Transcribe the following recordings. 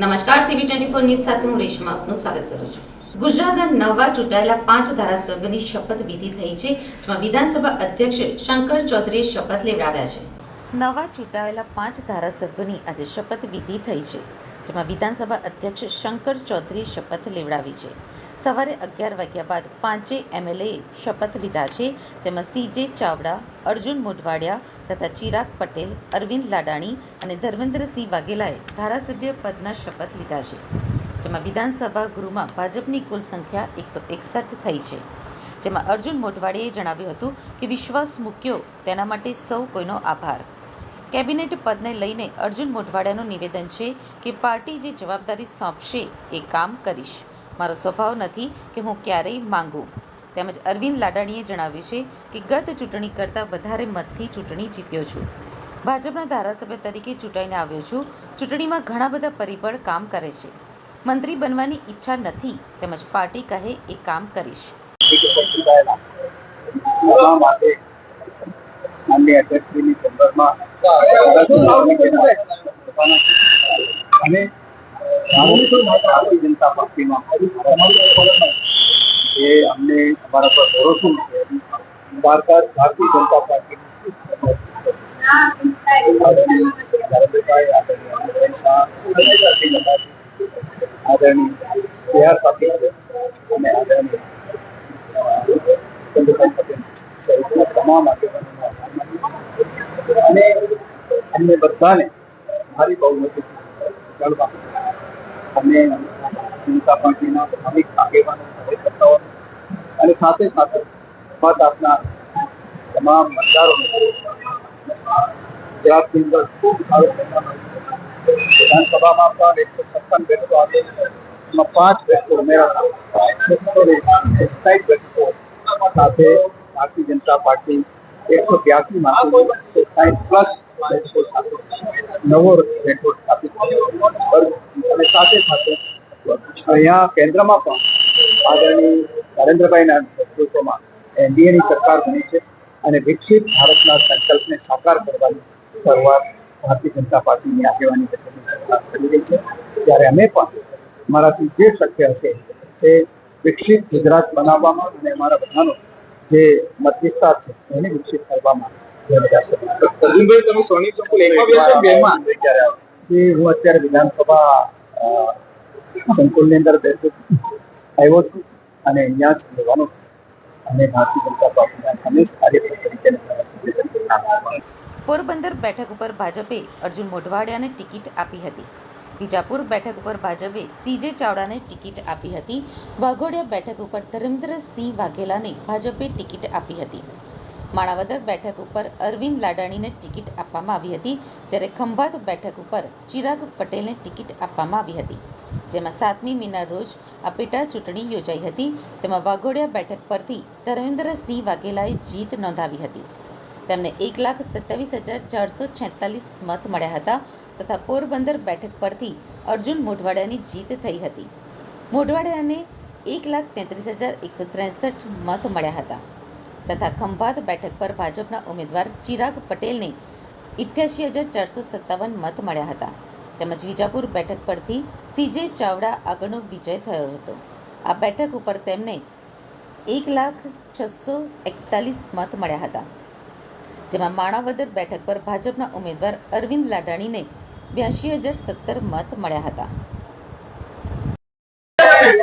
નમસ્કાર CB twenty four news સાથે હું રેશમા આપનું સ્વાગત કરું છું. ગુજરાતના નવા ચૂંટાયેલા પાંચ ધારાસભ્યોની શપથ વિધિ થઈ છે, જેમાં વિધાનસભા અધ્યક્ષ શંકર ચૌધરીએ શપથ લેવડાવ્યા છે. નવા ચૂંટાયેલા પાંચ ધારાસભ્યોની આજે શપથ વિધિ થઈ છે, જેમાં વિધાનસભા અધ્યક્ષ શંકર ચૌધરીએ શપથ લેવડાવી છે. સવારે અગિયાર વાગ્યા બાદ પાંચે એમએલએ શપથ લીધા છે, તેમાં સીજે ચાવડા, અર્જુન મોઢવાડિયા તથા ચિરાગ પટેલ, અરવિંદ લાડાણી અને ધર્મેન્દ્રસિંહ વાઘેલાએ ધારાસભ્ય પદના શપથ લીધા છે, જેમાં વિધાનસભા ગૃહમાં ભાજપની કુલ સંખ્યા એકસો એકસઠ થઈ છે. જેમાં અર્જુન મોઢવાડીએ જણાવ્યું હતું કે વિશ્વાસ મૂક્યો તેના માટે સૌ કોઈનો આભાર. કેબિનેટ પદને લઈને અર્જુન મોઢવાડિયાનું નિવેદન છે કે પાર્ટી જે જવાબદારી સોંપશે એ કામ કરીશ. મારો સ્વભાવ નથી કે હું ક્યારેય માંગું. તેમજ અરવિંદ લાડાણીએ જણાવ્યું છે કે ગત ચૂંટણી કરતાં વધારે મતથી ચૂંટણી જીત્યો છું. ભાજપના ધારાસભ્ય તરીકે ચૂંટાઈને આવ્યો છું. ચૂંટણીમાં ઘણા બધા પરિબળ કામ કરે છે. મંત્રી બનવાની ઈચ્છા નથી, તેમજ પાર્ટી કહે એ કામ કરીશ. અને જનતા પાર્ટીમાં. અમને અમારા પર ભરોસો મૂકે ભારત ભારતીય જનતા પાર્ટી આદરણીય સી આર પાટીલ અને આદરણીય ચંદ્રભાઈ પટેલ સહિતના તમામ આગેવાનોનો આભાર માનું છું. અને અમને બધાને મારી બહુમતી લડવા અને જનતા પાર્ટીના અનેક આગેવાનો કાર્યકર્તાઓ અને સાથે સાથે મત આપનાર તમામ મતદારોને ગુજરાતની અંદર ખૂબ સારો પરિણામ આવ્યું. વિધાનસભામાં પણ એકસો છપ્પન બેઠકો આવી એમાં પાંચ બેઠકો ઉમેરા એકસો એકસાઠ બેઠકો સાથે ભારતીય જનતા પાર્ટી એકસો બ્યાસી માંથી એકસો સાઠ પ્લસ બેઠકો સાથે નવો રેકોર્ડ સ્થાપિત કર્યો અને સાથે સાથે અહીંયા કેન્દ્રમાં પણ આદરણીય નરેન્દ્રભાઈના નેતૃત્વમાં એનડીએની સરકાર બની છે અને વિકસિત ભારતના સંકલ્પને સાકાર કરવાની શરૂઆત ભારતીય જનતા પાર્ટીની આગેવાની હેઠળની સરકાર કરી રહી છે. ત્યારે અમે પણ મારાથી જે શક્ય હશે તે વિકસિત ગુજરાત બનાવવામાં અને અમારા બધાનો જે મત વિસ્તાર છે એને વિકસિત કરવામાં જે બધા છે. અર્જુનભાઈ તમે સોની ચંપલ એકમાં બેસો બેમાં. જ્યારે હું અત્યારે વિધાનસભા સંકુલની અંદર બેઠો આવ્યો છું. અને અહીંયા જ રહેવાનો અને ભારતીય જનતા પાર્ટીના હંમેશ કાર્યકર. પોરબંદર બેઠક ઉપર ભાજપે અર્જુન મોઢવાડિયાને ટિકિટ આપી હતી. વિજાપુર બેઠક ઉપર ભાજપે સીજે ચાવડાને ટિકિટ આપી હતી. વાઘોડિયા બેઠક ઉપર ધર્મેન્દ્રસિંહ વાઘેલાને ભાજપે ટિકિટ આપી હતી. માણાવદર બેઠક ઉપર અરવિંદ લાડાણીને ટિકિટ આપવામાં આવી હતી, જ્યારે ખંભાત બેઠક ઉપર ચિરાગ પટેલને ટિકિટ આપવામાં આવી હતી, જેમાં સાતમી મીના રોજ આ પેટા ચૂંટણી યોજાઈ હતી. તેમાં વાઘોડિયા બેઠક પરથી ધર્મેન્દ્રસિંહ વાઘેલાએ જીત નોંધાવી હતી. તેમને એક લાખ સત્તાવીસ હજાર ચારસો છેતાલીસ મત મળ્યા હતા તથા પોરબંદર બેઠક પરથી અર્જુન મોઢવાડિયાની જીત થઈ હતી. મોઢવાડિયાને એક લાખ તેત્રીસ હજાર એકસો ત્રેસઠ મત મળ્યા હતા. તથા ખંભાત બેઠક પર ભાજપના ઉમેદવાર ચિરાગ પટેલને ઇઠ્યાસી હજાર ચારસો સત્તાવન મત મળ્યા હતા. તેમજ વિજાપુર બેઠક પરથી સીજે ચાવડા આગળનો વિજય થયો હતો. આ બેઠક ઉપર તેમને એક લાખ છસો એકતાલીસ મત મળ્યા હતા. જેમાં માણાવદર બેઠક પર ભાજપના ઉમેદવાર અરવિંદ લાડાણીને બ્યાસી હજાર સત્તર મત મળ્યા હતા.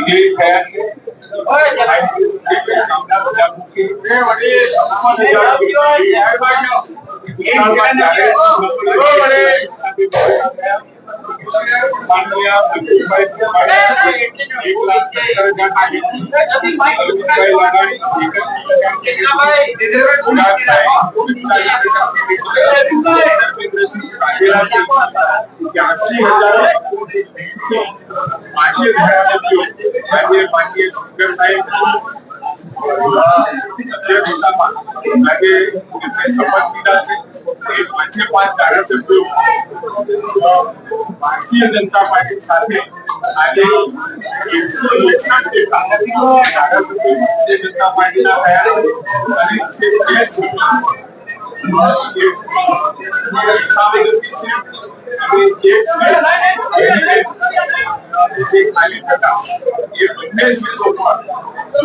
વિજયી થયા છે ત્યાસી હજાર પાંચ હજાર એ ભારતીય જનતા પાર્ટી સાથે અને બે સીટો સાબરમતી સીટ જે ખાલી હતા એ બંને સીટો પર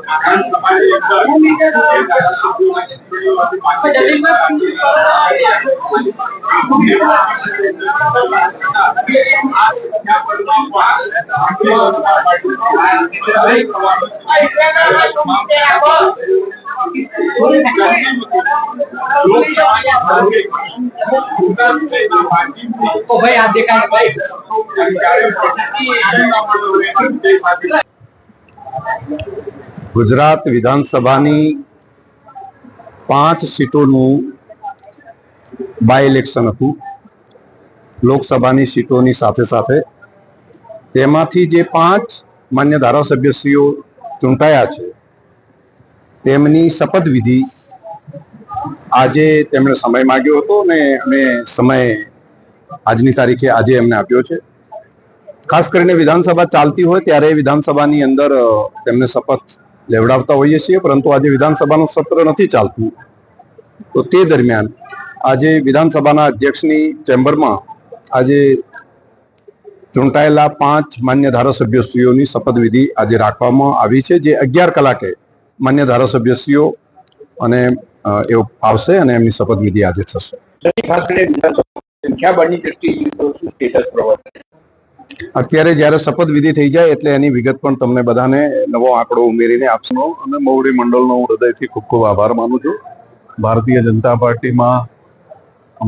એ બધું. ઓ ભાઈ આ દેખાય ભાઈ ગુજરાત વિધાનસભાની પાંચ સીટોનું બાય ઇલેક્શન હતું. લોકસભાની સીટોની સાથે સાથે. તેમાંથી જે પાંચ માન્ય ધારાસભ્યશ્રીઓ ચૂંટાયા છે, તેમની શપથવિધિ આજે તેમણે સમય માંગ્યો હતો ને અમે સમય આજની તારીખે આજે એમને આપ્યો છે. ખાસ કરીને વિધાનસભા ચાલતી હોય ત્યારે વિધાનસભાની અંદર તેમને શપથ લેવડાવતા હોઈએ છીએ, પરંતુ આજે વિધાનસભાનું સત્ર નથી ચાલતું. તો તે દરમિયાન આજે વિધાનસભાના અધ્યક્ષની ચેમ્બરમાં આજે ચૂંટાયેલા પાંચ માન્ય ધારાસભ્યશ્રીઓની શપથવિધિ આજે રાખવામાં આવી છે, જે અગિયાર કલાકે માન્ય ધારાસભ્યશ્રીઓ અને એવો આવશે અને એમની શપથવિધિ આજે થશે. સંખ્યાબળની દ્રષ્ટિએ અત્યારે જ્યારે શપથવિધિ થઈ જાય એટલે એની વિગત પણ તમને બધાને નવો આંકડો ઉમેરીને આપશો. અને મવડી મંડળનો હું હૃદયથી ખૂબ ખૂબ આભાર માનું છું. ભારતીય જનતા પાર્ટીમાં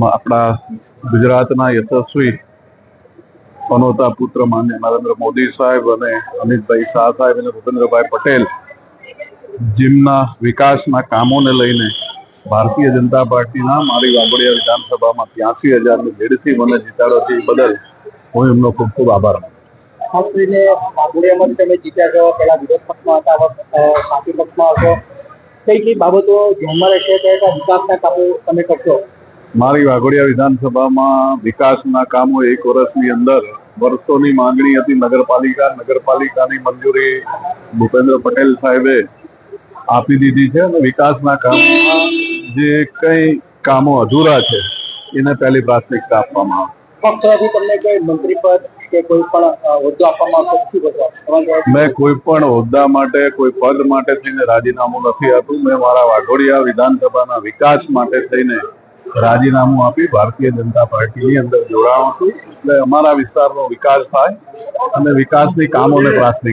આપણા ગુજરાતના યશસ્વી પનોતા પુત્ર માન્ય નરેન્દ્ર મોદી સાહેબ અને અમિતભાઈ શાહ સાહેબ અને ભૂપેન્દ્રભાઈ પટેલ જેમના વિકાસના કામોને લઈને ભારતીય જનતા પાર્ટીના મારી વાગોડિયા વિધાનસભામાં ત્યાંસી હજારની ભીડથી મને જીતાડવાથી બદલ હું એમનો ખૂબ ખૂબ આભાર ખાસ કરીને વાઘોડિયામાં તમે જીત્યા છો પહેલા વિરોધ પક્ષમાં હતા પાર્ટી પક્ષમાં આવશો કઈ કઈ બાબતો ધ્યાનમાં રહેશે કયા વિકાસના કામો તમે કરશો? મારી વાઘોડિયા વિધાનસભામાં વિકાસના કામો એક વર્ષની અંદર વર્ષોની માંગણી હતી નગરપાલિકા નગરપાલિકાની મંજૂરી ભૂપેન્દ્ર પટેલ સાહેબે આપી દીધી છે અને વિકાસના કામોમાં જે કઈ કામો અધૂરા છે એને પહેલી પ્રાથમિકતા આપવામાં આવે. કોઈ પદ મેં કોઈ પણ હોદ્દા માટે, કોઈ પદ માટે થઈને રાજીનામું નથી આપ્યું. મેં મારા વાઘોડિયા વિધાનસભાના વિકાસ માટે થઈને રાજીનામું આપી ભારતીય જનતા પાર્ટીની અંદર જોડાણું છું એટલે અમારા વિસ્તારનો વિકાસ થાય અને વિકાસની કામોને પ્રાથમિક